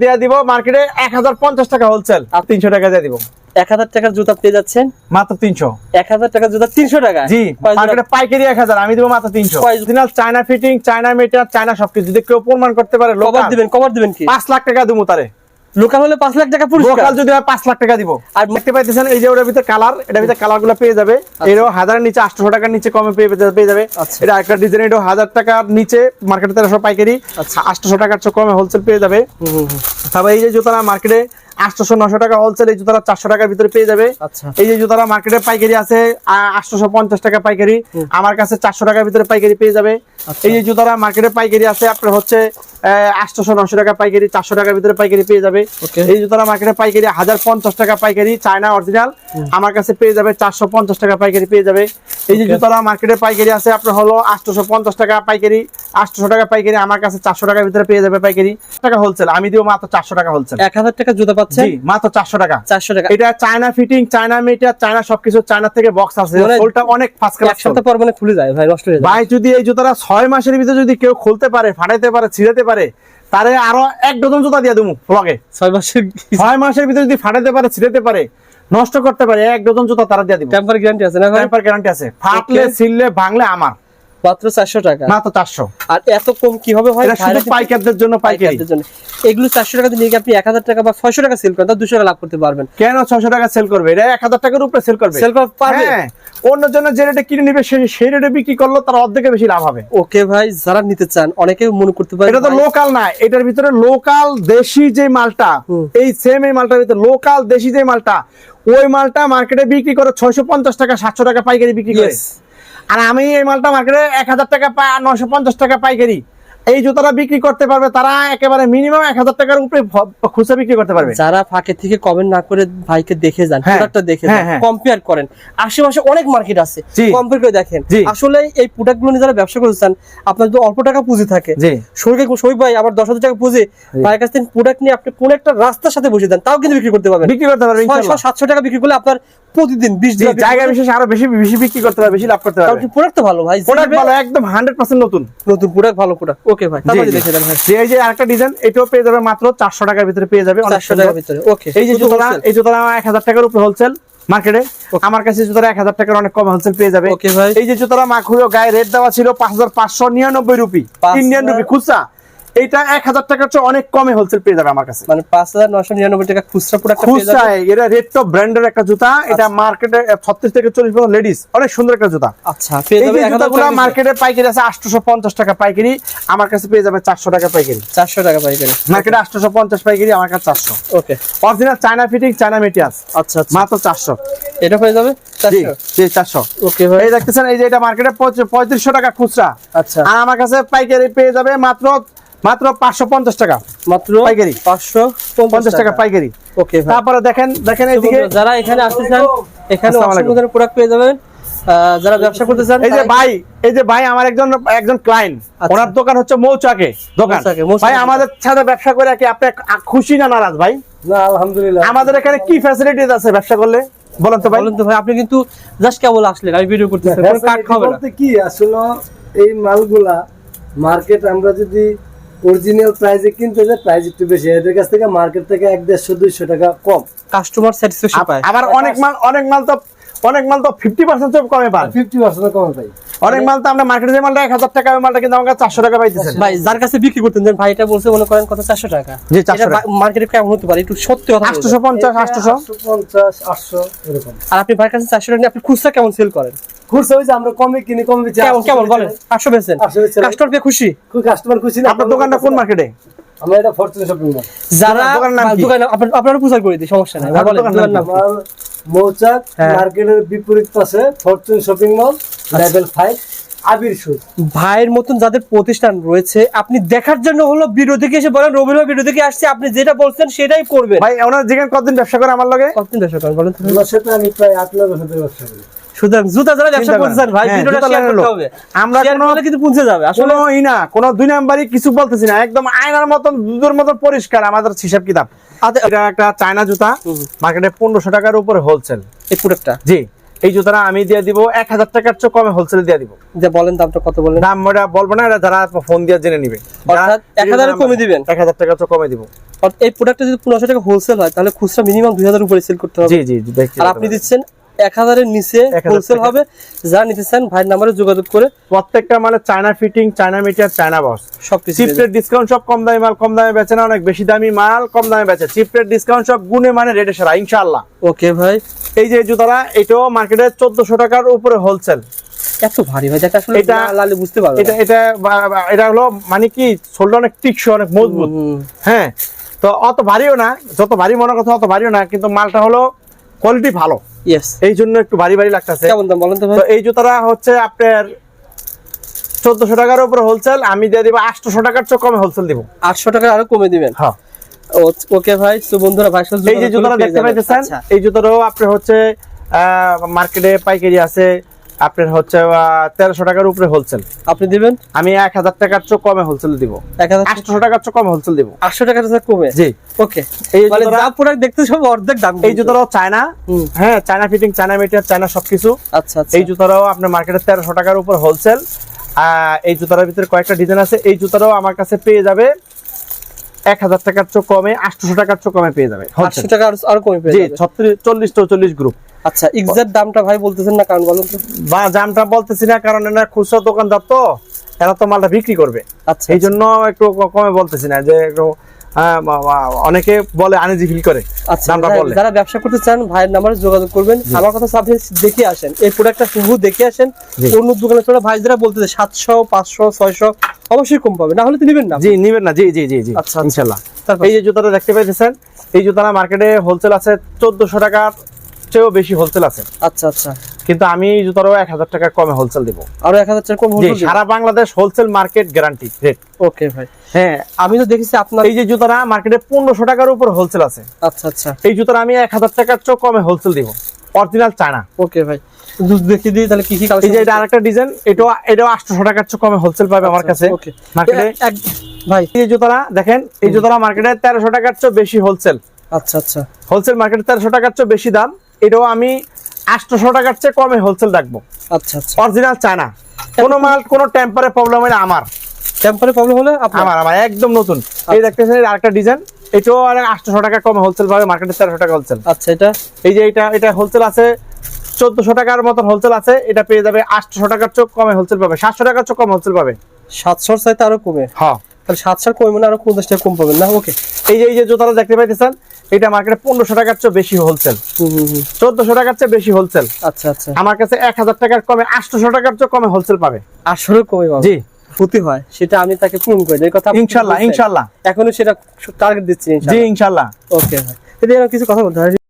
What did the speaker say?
দিয়ে দিব মার্কেটে এক হাজার পঞ্চাশ টাকা হোলসেল আর তিনশো টাকা দিয়ে দিব। এক হাজার টাকার জুতা পেয়ে যাচ্ছেন? মাত্র তিনশো। এক হাজার টাকার জুতা তিনশো টাকা? জি মার্কেটে পাইকারি এক হাজার আমি দিব মাত্র তিনশো। Original China fitting China meter China সবকিছু। যদি কেউ প্রমাণ করতে পারে কভার দিবেন কভার দিবেন কি? পাঁচ লাখ টাকা দিব তারে। লোকাল হলে পাঁচ লাখ টাকা পুরস্কার। লোকাল যদি হয় পাঁচ লাখ টাকা দিব। আর দেখতে পাইতেছেন এই যে ওটার ভিতরে কালার এটার ভিতরে কালারগুলো পেয়ে যাবে। এরও হাজারের নিচে আটশো টাকার নিচে কমে পেয়ে পেয়ে- যাবে আচ্ছা। এটা একটা ডিজাইন এটাও হাজার টাকার নিচে মার্কেটে পাইকারি। আচ্ছা। আটশো টাকার চেয়ে কমে হোলসেল পেয়ে যাবে। তারপর এই যে জুতারা মার্কেটে আটশোশো নশো টাকা হোলসেল এই জুতারা চারশো টাকার ভিতরে পেয়ে যাবে। আচ্ছা। এই যে জুতারা মার্কেটে পাইকারি আছে আটশোশো পঞ্চাশ টাকা পাইকারি। আমার কাছে চারশো টাকার ভিতরে পাইকারি পেয়ে যাবে। আচ্ছা। এই যে জুতারা মার্কেটে পাইকারি আছে আপনার হচ্ছে আটশোশো নশো টাকা পাইকারি চারশো টাকার ভিতরে পাইকারি পেয়ে যাবে। এই জুতারা মার্কেটে পাইকারি হাজার পঞ্চাশ টাকা পাইকারি চায়না অরিজিনাল আমার কাছে পেয়ে যাবে চারশো পঞ্চাশ টাকা পাইকারি পেয়ে যাবে। এই যে জুতারা মার্কেটে পাইকারি আছে আপনার হলো আটশোশো পঞ্চাশ টাকা পাইকারি আটশো টাকা পাইকারি আমার কাছে চারশো টাকার ভিতরে পেয়ে যাবে পাইকারি। টাকা হোলসেল আমি দিও মাত্র চারশো টাকা হোলসেল এক হাজার টাকা জুতা পাচ্ছেন? জি মাত্র চারশো টাকা। চারশো টাকা। এটা China fitting China meter China সবকিছু চায়না থেকে বক্স আছে। মানে অনেক ফার্স্ট ক্লাস এক সপ্তাহ পর মানে খুলে যায় ভাই ভাই যদি এই জুতাটা ছয় মাসের ভিতরে যদি কেউ খুলতে পারে ফাটাইতে পারে ছিঁড়াতে পারে তারে আরও এক ডজন জুতা দিয়ে দেবো ফ্লগে ছয় মাসের ছয় মাসের ভিতরে যদি ফাটাইতে পারে ছিঁড়াতে পারে নষ্ট করতে পারে এক ডজন জুতা তারা দিয়ে দিব টেম্পার গ্যারান্টি আছে না টেম্পার গ্যারান্টি আছে। ফাটলে ছিঁড়লে ছিললে ভাঙলে আমার। মাত্র চারশো টাকা। মাত্র চারশো। আর এত কম শুধু পাইকারদের জন্য পাইকারদের জন্য। এগুলো চারশো টাকা দিয়ে আপনি এক হাজার টাকা বা ছয়শো টাকা সেল করেন দুশো টাকা লাভ করতে পারবেন। কেন ছশো টাকা সেল করবে? এটা এক হাজার টাকার উপরে সেল করবে। সেল করতে পারবে। হ্যাঁ। অন্য জন্য যে রেটে কিনে নিবে সেই রেটে বিক্রি করল তার অর্ধেকে বেশি লাভ হবে। ওকে ভাই যারা নিতে চান অনেকে মনে করতে পারে এটা তো লোকাল না। এটার ভিতরে লোকাল দেশি যে মালটা এই সেম এই মালটার ভিতরে লোকাল দেশি যে মালটা ওই মালটা মার্কেটে বিক্রি করে ছয়শো পঞ্চাশ টাকা সাতশো টাকা পাইকারি বিক্রি করে. আর আমি এই মালটা মার্কেটে এক হাজার টাকা পাই নশো পঞ্চাশ টাকা পাইকারি। এই জুতাটা বিক্রি করতে পারবে তারা একেবারে মিনিমাম এক হাজার টাকার উপরে খুচরা বিক্রি করতে পারবে। যারা ফাঁকে থেকে কমেন্ট না করে ভাইকে দেখে যান হ্যাঁ, প্রোডাক্টটা দেখে যান হ্যাঁ। কম্পেয়ার করেন। আশেপাশে অনেক মার্কেট আছে কম্পেয়ার করে দেখেন। আসলে এই প্রোডাক্টগুলো নিয়ে যারা ব্যবসা করতে চান আপনার যদি অল্প টাকা পুঁজি থাকে জি। শরীরে ভাই আবার দশ হাজার টাকা পুঁজি ভাইয়ের কাছ থেকে প্রোডাক্ট নিয়ে আপনি কোন একটা রাস্তার সাথে বসে দেন তাও কিন্তু বিক্রি করতে পারবেন। বিক্রি করতে পারবে ছয়শো সাতশো টাকা বিক্রি করলে আপনার প্রতিদিন বিশ জি, জায়গা বিশেষ আরও বেশি বেশি বিক্রি করতে পারবে বেশি লাভ করতে পারবে। প্রোডাক্ট তো ভালো ভাই প্রোডাক্ট ভালো একদম হান্ড্রেড পার্সেন্ট নতুন। নতুন প্রোডাক্ট ভালো প্রোডাক্ট ওকে ভাই দেখে দেন ভাই। যে এই যে আরেকটা ডিজাইন এটাও পেয়ে যাবে মাত্র চারশো টাকার ভিতরে পেয়ে যাবে অনেক চারশো সুন্দর। টাকার ভিতরে ওকে এই যে জুতোটা এই জুতোটা এক হাজার টাকার উপরে হোলসেল মার্কেটে আমার কাছে জুতোটা এক হাজার টাকার অনেক কম হোলসেল পেয়ে যাবে। ভাই। এই যে জুতোটা মাখুরো গায়ে রেট দেওয়া ছিল পাঁচ হাজার পাঁচশো নিরানব্বই রুপি। ইন্ডিয়ান রুপি খুচরা। এইটা এক হাজার টাকার চেয়ে অনেক কমে হোলসেল পেয়ে যাবে আমার কাছে। মানে পাঁচ হাজার নশো নিরানব্বই টাকা খুচরা প্রোডাক্ট খুচরা এটা রেড টপ ব্র্যান্ডের একটা জুতা এটা মার্কেটে ছত্রিশ থেকে চল্লিশ পর্যন্ত লেডিস অনেক সুন্দর একটা জুতা। আচ্ছা এই জুতাগুলো মার্কেটে পাইকারি আছে আটশোশো পঞ্চাশ টাকা পাইকারি আমার কাছে পেয়ে যাবে চারশো টাকা পাইকারি। চারশো টাকা পাইকারি। মার্কেটে আটশোশো পঞ্চাশ পাইকারি আমার কাছে চারশো। Okay original China fitting China মেটিয়াস আচ্ছা আচ্ছা। মাত্র চারশো। এটা হয়ে যাবে চারশো? ওকে ভাই। এই দেখতেছেন এই যে এটা মার্কেটে পঁয়ত্রিশশো টাকা খুচরা। আচ্ছা। আর আমার কাছে পাইকারি পেয়ে যাবে মাত্র মাত্র পাঁচশো পঞ্চাশ টাকা। মাত্র পাইকারি। পাঁচশো পঞ্চাশ টাকা পাইকারি। ওকে তারপরে দেখেন দেখেন এইদিকে যারা এখানে আসতে চান এখানে প্রোডাক্ট পেয়ে যাবেন। যারা ব্যবসা করতে চান এই যে ভাই এই যে ভাই আমার একজন একজন ক্লায়েন্ট আচ্ছা। ওনার দোকান হচ্ছে মৌচাকে দোকান। ভাই আমাদের সাথে ব্যবসা করে কি আপনি খুশি না নারাজ ভাই? না আলহামদুলিল্লাহ। আমাদের এখানে কি ফ্যাসিলিটিস আছে ব্যবসা করলে? বলেন তো ভাই। বলেন তো ভাই আপনি কিন্তু জাস্ট কেবল আসলেন আমি ভিডিও করতেছি কোনো কাট খাবে না। কি আসলে এই মালগুলা মার্কেট আমরা যদি অরিজিনাল প্রাইসে কিনতে প্রাইস একটু বেশি। এদের কাছ থেকে মার্কেট থেকে এক দেড়শো দুইশো টাকা কম। কাস্টমার স্যাটিসফ্যাকশন পায়। আবার অনেক মাল অনেক মাল তো অনেক মাল তো ফিফটি পার্সেন্ট কমে পান ফিফটি পার্সেন্ট কমে পাই অনেক মাল তো আমরা মার্কেটে যে মালটা এক হাজার টাকা মালটা কিন্তু আমাকে চারশো টাকা পাইতেছেন ভাই যার কাছে বিক্রি করতেন ভাই এটা বলছে মনে করেন কত? চারশো টাকা। জি, 400 টাকা। মার্কেটে কেমন হতে পারে? একটু সত্যি কথা। আটশোশো পঞ্চাশ আটশোশো আটশো পঞ্চাশ আটশো এরকম। আর আপনি ভাইয়ের কাছে চারশো টাকা নিয়ে আপনি খুচরা কেমন সেল করেন? খুচরা হয়েছে আমরা কমে কিনি কমে বেচি কেমন কেমন বলেন আটশো বেছেন 800 বেচেন। কাস্টমার পেয়ে খুশি? কাস্টমার খুশি না আপনার দোকানটা কোন মার্কেটে আমরা এটা ফরচুন শপিং মল যারা দোকানের নাম কি? দোকান আপনারা প্রচার করে দিই সমস্যা নাই। বলেন, দোকানের দোকানের নাম নাম কি? আমার মৌচাক। মার্কেটের বিপরীত পাশে Fortune shopping mall level five Abir Sud ভাইয়ের মতন যাদের প্রতিষ্ঠান রয়েছে আপনি দেখার জন্য হলো থেকে এসে বলেন রবিবার ভিডিও থেকে আসছে আপনি যেটা বলছেন সেটাই করবেন। ভাই ওনার যেখানে কতদিন ব্যবসা করে আমার লগে? কতদিন ব্যবসা করেন বলেন তো? আমি প্রায় আট নয় বছর ব্যবসা করি। সুতরাং জুতা যারা ব্যবসা চিন্তা করতে করেন। চান ভাই হ্যাঁ, ভিডিওটা শেয়ার করতে হবে। আমরা কোনো- কিন্তু পৌঁছে যাবে। আসলে কোনো না কোনো দুই নাম্বারই কিছু বলতেছি না। একদম আয়নার মতন দুধের মতন পরিষ্কার আমাদের হিসাব কিতাব। এটা একটা চায়না জুতা মার্কেটে পনেরোশো টাকার উপরে হোলসেল এই প্রোডাক্টটা জি। এই জুতাটা আমি দিয়ে দিব এক হাজার টাকার চেয়ে কমে হোলসেল দিয়ে দিব। যে বলেন দামটা কত বললেন দাম ওটা বলব না এটা যারা ফোন দিয়ে জেনে নিবে। অর্থাৎ 1000 এর কমে দিবেন? এক হাজার টাকার চেয়ে কমে দিব। এই প্রোডাক্টটা যদি পনেরোশো টাকা হোলসেল হয় তাহলে খুচরা মিনিমাম দুই হাজার উপরে সেল করতে হবে। জি জি জি আর আপনি দিচ্ছেন এক হাজারের নিচে 1000 হোলসেল। হবে। যারা নিতে চান ভাইয়ের নাম্বারে যোগাযোগ করে প্রত্যেকটা মালে China fitting China meter China সবকিছু চিপ ডিসকাউন্ট সব কম দামি মাল কম দামে বেচে না অনেক বেশি দামি মাল কম দামে বেচে। ডিসকাউন্ট সব গুণে মানে রেটে সেরা ইনশাআল্লাহ। ওকে ভাই। এই যে জুতারা এটাও মার্কেটে চোদ্দশো টাকার উপরে হোলসেল এত ভারী ভাই যেটা আসলে এটা- লালে বুঝতে পারবে এটা এটা এটা হলো মানে কি সোলটা অনেক অনেক মজবুত। হ্যাঁ তো অত ভারীও না যত ভারী মনে কথা অত ভারীও না কিন্তু মালটা হলো কোয়ালিটি ভালো। এই জন্য একটু ভারী ভারী লাগতেছে। কেমন দাম বলেন তো এই জুতাটা হচ্ছে আপনার চোদ্দশো টাকার উপরে হোলসেল আমি দিয়ে দিব আটশো টাকার চেয়ে কমে হোলসেল দিব। আটশো টাকা আরও কমে দিবেন? হ্যাঁ। ওকে ভাই তো বন্ধুরা ভাই এই যে জুতাটা দেখতে পাইতেছেন এই জুতাটাও আপনার হচ্ছে মার্কেটে পাইকারি আছে আপনার হচ্ছে তেরোশো টাকার উপরে হোলসেল আপনি দিবেন? আমি এক হাজার টাকার চেয়ে কমে হোলসেল দিব। এক হাজার আটশোশো টাকার চেয়ে কমে হোলসেল দিব। আটশো টাকা কমে? জি। ওকে। এই প্রোডাক্ট দেখতে সব অর্ধেক দাম এই জুতাটাও চায়না হ্যাঁ China fitting China material China সবকিছু। আচ্ছা আচ্ছা। এই জুতাটাও আপনার মার্কেটে তেরোশো টাকার উপর হোলসেল এই জুতাটার ভিতরে কয়েকটা ডিজাইন আছে। এই জুতাটাও আমার কাছে পেয়ে যাবে এক হাজার টাকার চোখ কমে আটশোশো টাকার চোখ কমে পেয়ে যাবে। আটশো টাকা আরো- আরও কমে পেয়ে যাবে। ছত্রিশ চল্লিশ চৌচল্লিশ গ্রুপ আচ্ছা এক্সাক্ট দামটা ভাই বলতেছেন না কারণ বলুন তো। বা জামটা বলতেছি না কারণ এরা খুচরা দোকানদার তো এরা তো মালটা বিক্রি করবে। আচ্ছা এই জন্য একটু কমে বলতেছি না যে একটু বা- অনেকে বলে আনিজি ফিল করে আচ্ছা দামটা যারা- যারা ব্যবসা করতে চান ভাইয়ের নাম্বারে যোগাযোগ করবেন। আমার কথা আপনি দেখে আসেন এই প্রোডাক্টটা শুধু দেখে আসেন। অন্য দোকানে ভাই যারা বলতেছে সাতশো পাঁচশো ছয়শো অবশ্যই কম পাবে না হলে তো নিবেন না। জি নিবেন না জি জি জি জি আচ্ছা, আচ্ছা। ইনশাল্লাহ। এই যে জুতাটা দেখতে পাইতেছেন এই জুতাটা মার্কেটে হোলসেল আছে চোদ্দশো টাকার চেয়েও বেশি হোলসেল আছে। আচ্ছা আচ্ছা। কিন্তু আমি জুতারও এক হাজার টাকা কমে হোলসেল দিব। আরও এক হাজার টাকা কম সারা Bangladesh wholesale market guarantee rate okay ভাই। হ্যাঁ আমি তো দেখেছি আপনার এই যে জুতাটা মার্কেটে পনেরোশো টাকার উপর হোলসেল আছে। আচ্ছা আচ্ছা। এই জুতাটা আমি এক হাজার টাকার চেয়েও কমে হোলসেল দিব। Original China. ওকে ভাই। দেখিয়ে দিই তাহলে কি কি এই যে এটা আরেকটা ডিজাইন এটাও এটাও আটশো টাকার চেয়ে কমে হোলসেল পাবে আমার কাছে। ওকে মার্কেটে ভাই। এই দেখেন এই মার্কেটে তেরোশো টাকার চেয়ে বেশি হোলসেল আচ্ছা আচ্ছা। হোলসেল মার্কেটে টাকার চেয়ে বেশি দাম। এটাও আমি আটশোশো টাকার চেয়ে কমে হোলসেল রাখব আচ্ছা আচ্ছা। Original China. কোনো মাল কোনো টেম্পারে প্রবলেম হয় না আমার। টেম্পারে প্রবলেম হলে আমার আমার একদম নতুন। এই দেখতেছেন এর আরেকটা ডিজাইন এটাও আর আটশোশো টাকা কমে হোলসেল পাবে মার্কেটে তেরোশো টাকা হোলসেল আচ্ছা এটা? এই যে এটা এটা হোলসেল আছে চোদ্দশো টাকার মতন হোলসেল আছে এটা পেয়ে যাবে আটশো টাকার চোখ কমে হোলসেল পাবে। সাতশো টাকার চোখ কমে হোলসেল পাবে। সাতশোর চাইতে আরও কমে। হ্যাঁ। তাহলে সাতশোর কমে মানে আরও পঞ্চাশ টাকা কম পাবেন। না ওকে এই যে এই যে জুতাটা দেখতে পাইতেছেন এটা মার্কেটে পনেরোশো টাকার চেয়ে বেশি হোলসেল চোদ্দশো টাকার চেয়ে বেশি হোলসেল আচ্ছা আচ্ছা। আমার কাছে এক হাজার টাকার কমে আটশোশো টাকার চেয়ে কমে হোলসেল পাবে। আসলে কমে পাবে। জি। ক্ষতি হয় সেটা আমি তাকে পূরণ করি। এই কথা ইনশাল্লাহ ইনশাল্লাহ। এখনও সেটা টার্গেট দিচ্ছি জি ইনশাল্লাহ। ওকে ভাই। এটা কিছু কথা বলতে হয়?